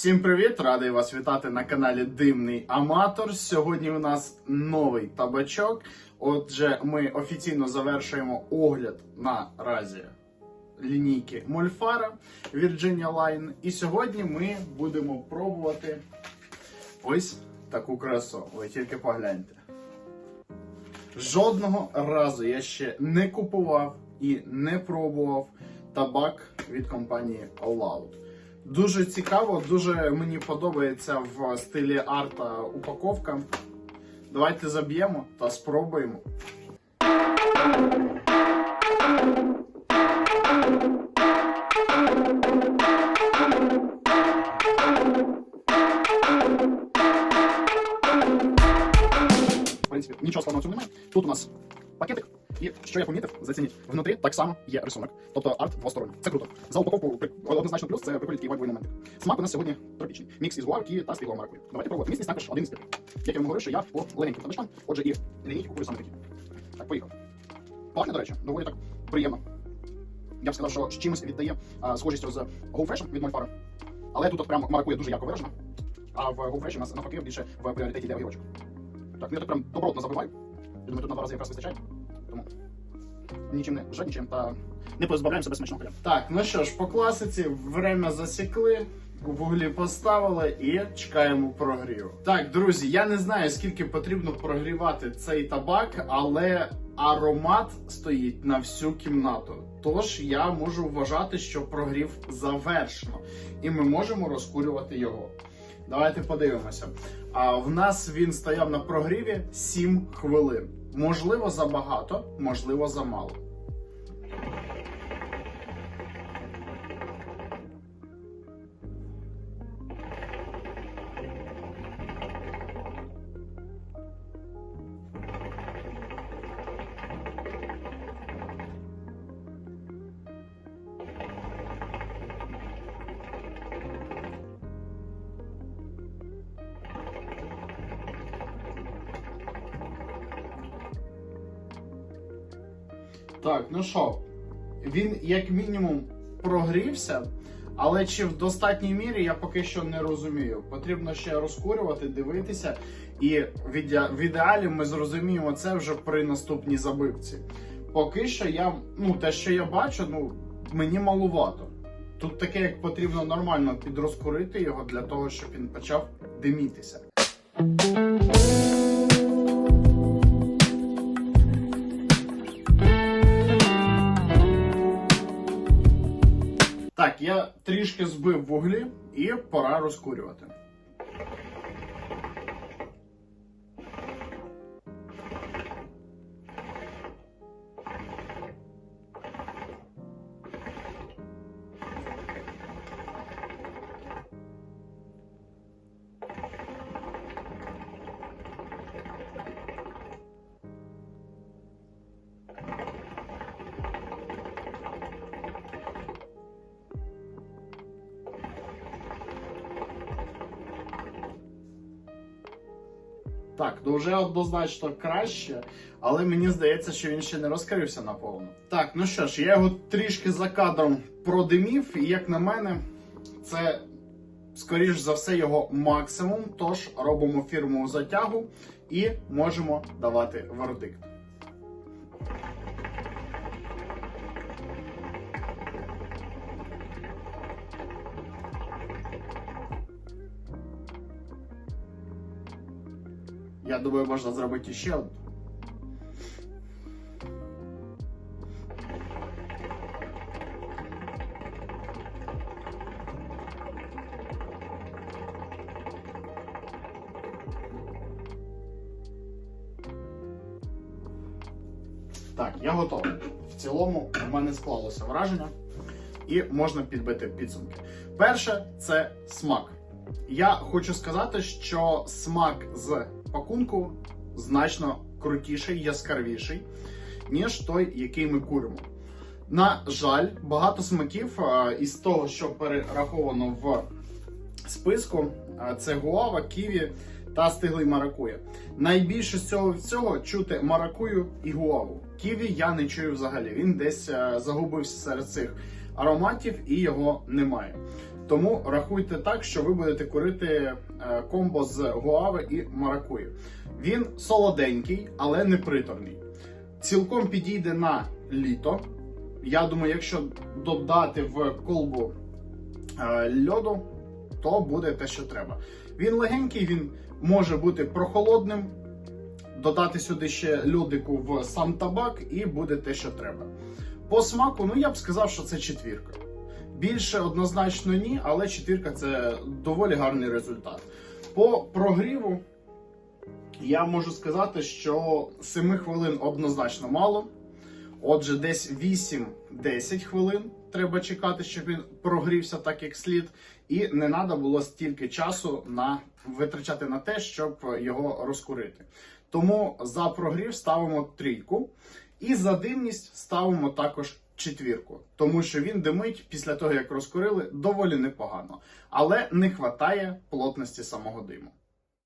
Всім привіт! Радий вас вітати на каналі Димний Аматор. Сьогодні у нас новий табачок. Отже, ми офіційно завершуємо огляд наразі лінійки Мольфара Virginia Line. І сьогодні ми будемо пробувати ось таку красу. Ви тільки погляньте. Жодного разу я ще не купував і не пробував табак від компанії All Out. Дуже цікаво, дуже мені подобається в стилі арта упаковка. Давайте заб'ємо та спробуємо. В принципі, нічого складного в цьому немає. Тут у нас пакетик, і що я помітив, зацініть, внутрі так само є рисунок. Тобто арт двосторонній. Це круто. За упаковку однозначно плюс це такий вайбовий момент. Смак у нас сьогодні тропічний. Мікс із гуав, та стиглого маракуї. Давайте пробувати. Міцність також один із п'яти. Як я вам говорив, що я по легеньким табачкам, отже, і лінійки купую саме такі. Так, поїхав. Пахне, до речі, доволі так приємно. Я б сказав, що з чимось віддає а, схожістю з Go Fresh від Мольфара. Але тут от прям маракуя дуже ярко виражена. А в Go Fresh у нас навпаки більше в пріоритеті йде огірочок. Так, ну я так прям добротно забиваю. Я думаю, тут на два рази якраз вистачає. Тому нічим не жадничаємо та не позбавляємо себе смачного поля. Так, ну що ж, по класиці время засікли, вуглі поставили і чекаємо прогріву. Так, друзі, я не знаю, скільки потрібно прогрівати цей табак, але аромат стоїть на всю кімнату. Тож я можу вважати, що прогрів завершено, і ми можемо розкурювати його. Давайте подивимося. А в нас він стояв на прогріві 7 хвилин. Можливо, забагато, можливо, замало. Так, ну що, він як мінімум прогрівся, але чи в достатній мірі я поки що не розумію. Потрібно ще розкурювати, дивитися, і в, ідеалі ми зрозуміємо це вже при наступній забивці. Поки що я, ну те, що я бачу, ну мені малувато. Тут таке, як потрібно нормально підрозкурити його для того, щоб він почав димітися. Я трішки збив вуглі і пора розкурювати. Так, ну вже однозначно краще, але мені здається, що він ще не розкрився наповну. Так, ну що ж, я його трішки за кадром продимів, і як на мене, це скоріш за все його максимум. Тож робимо фірмову затягу і можемо давати вердикт. Я думаю, можна зробити ще одну. Так, я готовий. В цілому в мене склалося враження, і можна підбити підсумки. Перше це смак. Я хочу сказати, що смак з пакунку значно крутіший, яскравіший, ніж той, який ми куримо. На жаль, багато смаків із того, що перераховано в списку, це гуава, ківі та стиглий маракуя. Найбільше з цього всього чути маракую і гуаву. Ківі я не чую взагалі. Він десь загубився серед цих ароматів і його немає. Тому рахуйте так, що ви будете курити е, комбо з гуави і маракуї. Він солоденький, але не приторний. Цілком підійде на літо. Я думаю, якщо додати в колбу е, льоду, то буде те, що треба. Він легенький, він може бути прохолодним. Додати сюди ще льодику в сам табак, і буде те, що треба. По смаку, ну я б сказав, що це четвірка. Більше однозначно ні, але четвірка це доволі гарний результат. По прогріву я можу сказати, що 7 хвилин однозначно мало. Отже, десь 8-10 хвилин треба чекати, щоб він прогрівся так, як слід, і не треба було стільки часу на витрачати на те, щоб його розкурити. Тому за прогрів ставимо трійку, і за димність ставимо також четвірку, тому що він димить після того, як розкурили, доволі непогано, але не хватає плотності самого диму.